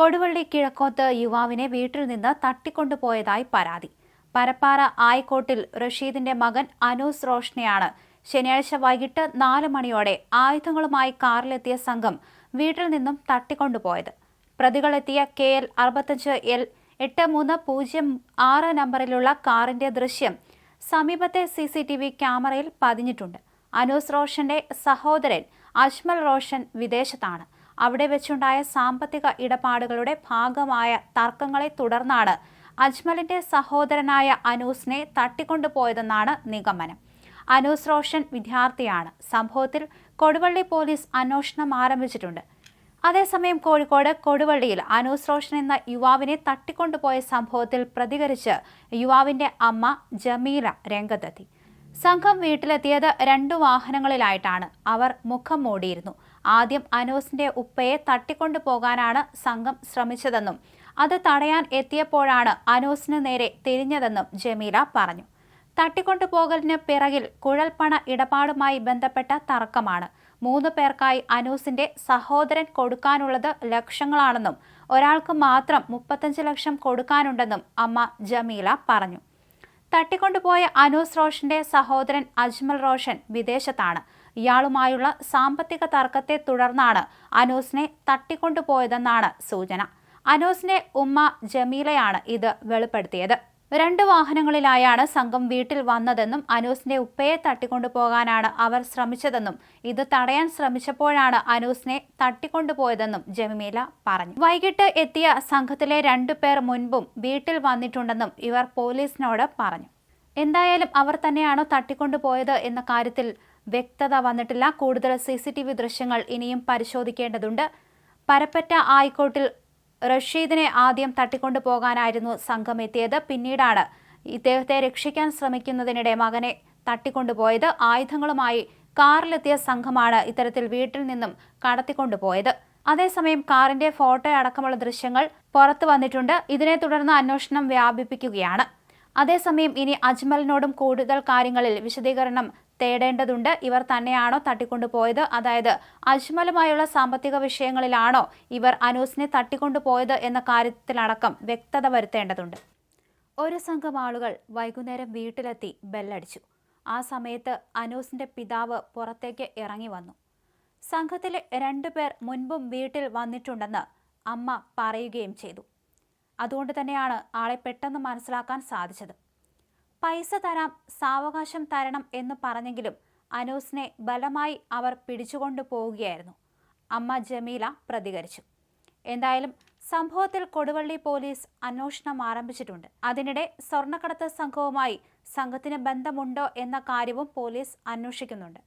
കൊടുവള്ളി കിഴക്കോത്ത് യുവാവിനെ വീട്ടിൽ നിന്ന് തട്ടിക്കൊണ്ടുപോയതായി പരാതി. പരപ്പാറ ആയിക്കോട്ടിൽ റഷീദിന്റെ മകൻ അനൂസ് റോഷനെയാണ് ശനിയാഴ്ച വൈകിട്ട് നാല് മണിയോടെ ആയുധങ്ങളുമായി കാറിലെത്തിയ സംഘം വീട്ടിൽ നിന്നും തട്ടിക്കൊണ്ടുപോയത്. പ്രതികളെത്തിയ കെ എൽ അറുപത്തഞ്ച് എൽ എട്ട് മൂന്ന് പൂജ്യം ആറ് നമ്പറിലുള്ള കാറിന്റെ ദൃശ്യം സമീപത്തെ സി സി ടി വി ക്യാമറയിൽ പതിഞ്ഞിട്ടുണ്ട്. അനൂസ് റോഷന്റെ സഹോദരൻ അജ്മൽ റോഷൻ വിദേശത്താണ്. അവിടെ വെച്ചുണ്ടായ സാമ്പത്തിക ഇടപാടുകളുടെ ഭാഗമായ തർക്കങ്ങളെ തുടർന്നാണ് അജ്മലിന്റെ സഹോദരനായ അനൂസിനെ തട്ടിക്കൊണ്ടുപോയതെന്നാണ് നിഗമനം. അനൂസ് റോഷൻ വിദ്യാർത്ഥിയാണ്. സംഭവത്തിൽ കൊടുവള്ളി പോലീസ് അന്വേഷണം ആരംഭിച്ചിട്ടുണ്ട്. അതേസമയം കോഴിക്കോട് കൊടുവള്ളിയിൽ അനൂസ് റോഷൻ എന്ന യുവാവിനെ തട്ടിക്കൊണ്ടുപോയ സംഭവത്തിൽ പ്രതികരിച്ച് യുവാവിന്റെ അമ്മ ജമീല രംഗത്തെത്തി. സംഘം വീട്ടിലെത്തിയത് രണ്ടു വാഹനങ്ങളിലായിട്ടാണ്. അവർ മുഖം മൂടിയിരുന്നു. ആദ്യം അനൂസിന്റെ ഉപ്പയെ തട്ടിക്കൊണ്ടു പോകാനാണ് സംഘം ശ്രമിച്ചതെന്നും അത് തടയാൻ എത്തിയപ്പോഴാണ് അനൂസിന് നേരെ തിരിഞ്ഞതെന്നും ജമീല പറഞ്ഞു. തട്ടിക്കൊണ്ടുപോകലിന് പിറകിൽ കുഴൽപ്പണ ഇടപാടുമായി ബന്ധപ്പെട്ട തർക്കമാണ്. മൂന്ന് പേർക്കായി അനൂസിന്റെ സഹോദരൻ കൊടുക്കാനുള്ളത് ലക്ഷങ്ങളാണെന്നും ഒരാൾക്ക് മാത്രം മുപ്പത്തഞ്ച് ലക്ഷം കൊടുക്കാനുണ്ടെന്നും അമ്മ ജമീല പറഞ്ഞു. തട്ടിക്കൊണ്ടുപോയ അനൂസ് റോഷന്റെ സഹോദരൻ അജ്മൽ റോഷൻ വിദേശത്താണ്. ഇയാളുമായുള്ള സാമ്പത്തിക തർക്കത്തെ തുടർന്നാണ് അനൂസിനെ തട്ടിക്കൊണ്ടുപോയതെന്നാണ് സൂചന. അനൂസിന്റെ ഉമ്മ ജമീലയാണ് ഇത് വെളിപ്പെടുത്തിയത്. രണ്ട് വാഹനങ്ങളിലായാണ് സംഘം വീട്ടിൽ വന്നതെന്നും അനൂസിന്റെ ഉപ്പയെ തട്ടിക്കൊണ്ടുപോകാനാണ് അവർ ശ്രമിച്ചതെന്നും ഇത് തടയാൻ ശ്രമിച്ചപ്പോഴാണ് അനൂസിനെ തട്ടിക്കൊണ്ടുപോയതെന്നും ജമീല പറഞ്ഞു. വൈകിട്ട് എത്തിയ സംഘത്തിലെ രണ്ടു പേർ മുൻപും വീട്ടിൽ വന്നിട്ടുണ്ടെന്നും ഇവർ പോലീസിനോട് പറഞ്ഞു. എന്തായാലും അവർ തന്നെയാണോ തട്ടിക്കൊണ്ടുപോയത് എന്ന കാര്യത്തിൽ വ്യക്തത വന്നിട്ടില്ല. കൂടുതൽ സി സി ടി വി ദൃശ്യങ്ങൾ ഇനിയും പരിശോധിക്കേണ്ടതുണ്ട്. പരപ്പറ്റ ആയിക്കോട്ടിൽ റഷീദിനെ ആദ്യം തട്ടിക്കൊണ്ടു പോകാനായിരുന്നു സംഘം എത്തിയത് പിന്നീടാണ് ഇദ്ദേഹത്തെ രക്ഷിക്കാൻ ശ്രമിക്കുന്നതിനിടെ മകനെ തട്ടിക്കൊണ്ടുപോയത് ആയുധങ്ങളുമായി കാറിലെത്തിയ സംഘമാണ് ഇത്തരത്തിൽ വീട്ടിൽ നിന്നും കടത്തിക്കൊണ്ടുപോയത് അതേസമയം കാറിന്റെ ഫോട്ടോ അടക്കമുള്ള ദൃശ്യങ്ങൾ പുറത്തു വന്നിട്ടുണ്ട്. ഇതിനെ തുടർന്ന് അന്വേഷണം വ്യാപിപ്പിക്കുകയാണ്. അതേസമയം ഇനി അജ്മലിനോടും കൂടുതൽ കാര്യങ്ങളിൽ വിശദീകരണം തേടേണ്ടതുണ്ട്. ഇവർ തന്നെയാണോ തട്ടിക്കൊണ്ടുപോയത്? അതായത് അജ്മലുമായുള്ള സാമ്പത്തിക വിഷയങ്ങളിലാണോ ഇവർ അനൂസിനെ തട്ടിക്കൊണ്ടുപോയത് എന്ന കാര്യത്തിലടക്കം വ്യക്തത വരുത്തേണ്ടതുണ്ട്. ഒരു സംഘം ആളുകൾ വൈകുന്നേരം വീട്ടിലെത്തി ബെല്ലടിച്ചു. ആ സമയത്ത് അനൂസിന്റെ പിതാവ് പുറത്തേക്ക് ഇറങ്ങി വന്നു. സംഘത്തിലെ രണ്ടുപേർ മുൻപും വീട്ടിൽ വന്നിട്ടുണ്ടെന്ന് അമ്മ പറയുകയും ചെയ്തു. അതുകൊണ്ട് തന്നെയാണ് ആളെ പെട്ടെന്ന് മനസ്സിലാക്കാൻ സാധിച്ചത്. പൈസ തരാം സാവകാശം തരണം എന്ന് പറഞ്ഞെങ്കിലും അനൂസിനെ ബലമായി അവർ പിടിച്ചുകൊണ്ടു പോവുകയായിരുന്നു. അമ്മ ജമീല പ്രതികരിച്ചു. എന്തായാലും സംഭവത്തിൽ കൊടുവള്ളി പോലീസ് അന്വേഷണം ആരംഭിച്ചിട്ടുണ്ട്. അതിനിടെ സ്വർണക്കടത്ത് സംഘവുമായി സംഘത്തിന് ബന്ധമുണ്ടോ എന്ന കാര്യവും പോലീസ് അന്വേഷിക്കുന്നുണ്ട്.